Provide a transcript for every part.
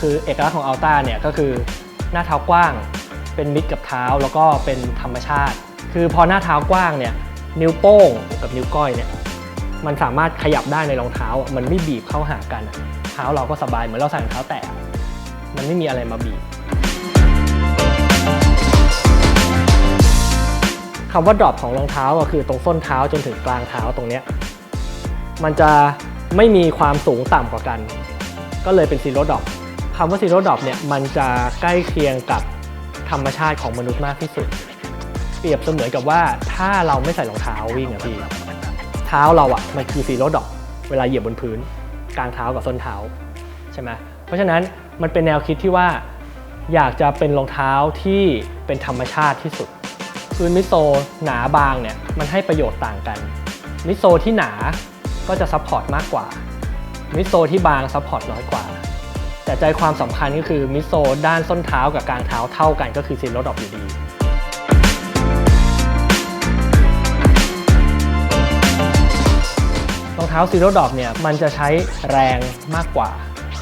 คือเอกลักษณ์ของอัลต้าเนี่ยก็คือหน้าเท้ากว้าง เป็นมิดกับเท้าแล้วก็เป็นธรรมชาติ คือพอหน้าเท้ากว้างเนี่ยนิ้วโป้งกับนิ้วก้อยเนี่ยมันสามารถขยับได้ในรองเท้า มันไม่บีบเข้าหากัน เท้าเราก็สบายเหมือนเราใส่รองเท้าแตะมันไม่มีอะไรมาบีบคำว่าดรอปของรองเท้าก็คือตรงส้นเท้าจนถึงกลางเท้าตรงเนี้ยมันจะไม่มีความสูงต่ำกว่ากัน ก็เลยเป็นซีโร่ดรอป คำว่าซีโร่ดอปเนี่ยมันจะใกล้เคียงกับธรรมชาติของมนุษย์มากที่สุด เปรียบเสมือนกับว่าถ้าเราไม่ใส่รองเท้าวิ่งอะพี่เท้าเราอะมันคือซีโร่ดอปเวลาเหยียบบนพื้น กลางเท้ากับส้นเท้าใช่ไหมเพราะฉะนั้นมันเป็นแนวคิดที่ว่าอยากจะเป็นรองเท้าที่เป็นธรรมชาติที่สุด พื้นมิโซหนาบางเนี่ยมันให้ประโยชน์ต่างกัน มิโซที่หนาก็จะซัพพอร์ตมากกว่า มิโซที่บางซัพพอร์ตน้อยกว่า แต่ใจความสำคัญก็คือมิโซด้านส้นเท้ากับกลางเท้าเท่ากันก็คือซีโรดอปอยู่ดีรองเท้าซีโรดอปเนี่ยมันจะใช้แรงมากกว่า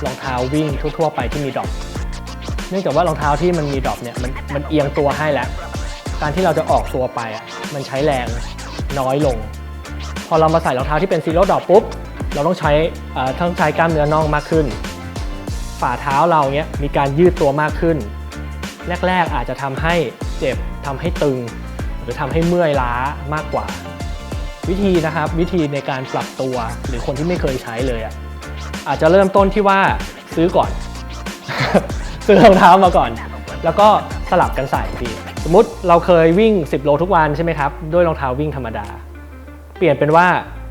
รองเท้าวิ่งทั่ว ๆ ไปที่มีดรอปเนื่องจากว่ารองเท้าที่มันมีดรอปเนี่ยมันมันเอียงตัวให้แล้วการที่เราจะออกตัวไปอะมันใช้แรงน้อยลง พอเรามาใส่รองเท้าที่เป็นซีโร่ดอปปุ๊บ เราต้องใช้เอ่อต้งใช้กล้ามเนื้อน่องมากขึ้น ฝ่าเท้าเราเนี้ยมีการยืดตัวมากขึ้น แรก ๆ อาจจะทำให้เจ็บทำให้ตึง หรือทำให้เมื่อยล้ามากกว่า วิธีนะครับวิธีในการปรับตัวหรือคนที่ไม่เคยใช้เลยอะอาจจะเริ่มต้นที่ว่าซื้อก่อน ซื้อรองเท้ามาก่อน แล้วก็สลับกันใส่พี่สมมติเราเคยวิ่ง 10 โลทุกวันใช่ไหมครับ ด้วยรองเท้าวิ่งธรรมดา เปลี่ยนเป็นว่า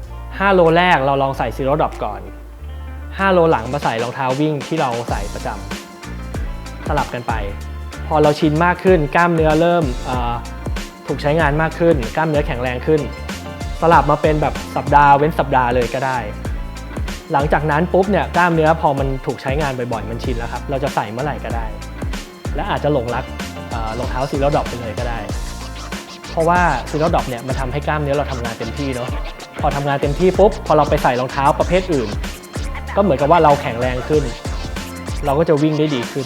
5 โลแรกเราลองใส่ซีโร่ดรอปก่อน 5 โลหลังมาใส่รองเท้าวิ่งที่เราใส่ประจำสลับกันไป พอเราชินมากขึ้นกล้ามเนื้อเริ่มถูกใช้งานมากขึ้น กล้ามเนื้อแข็งแรงขึ้น สลับมาเป็นแบบสัปดาห์เว้นสัปดาห์เลยก็ได้ หลังจากนั้นปุ๊บเนี่ยกล้ามเนื้อพอมันถูกใช้งานบ่อยๆมันชินแล้วครับเราจะใส่เมื่อไหร่ก็ได้ และอาจจะหลงรักรองเท้าซีโรดอปไปเลยก็ได้ เพราะว่าซีโรดอปเนี่ยมันทำให้กล้ามเนื้อเราทำงานเต็มที่เนาะพอทำงานเต็มที่ปุ๊บพอเราไปใส่รองเท้าประเภทอื่น ก็เหมือนกับว่าเราแข็งแรงขึ้น เราก็จะวิ่งได้ดีขึ้น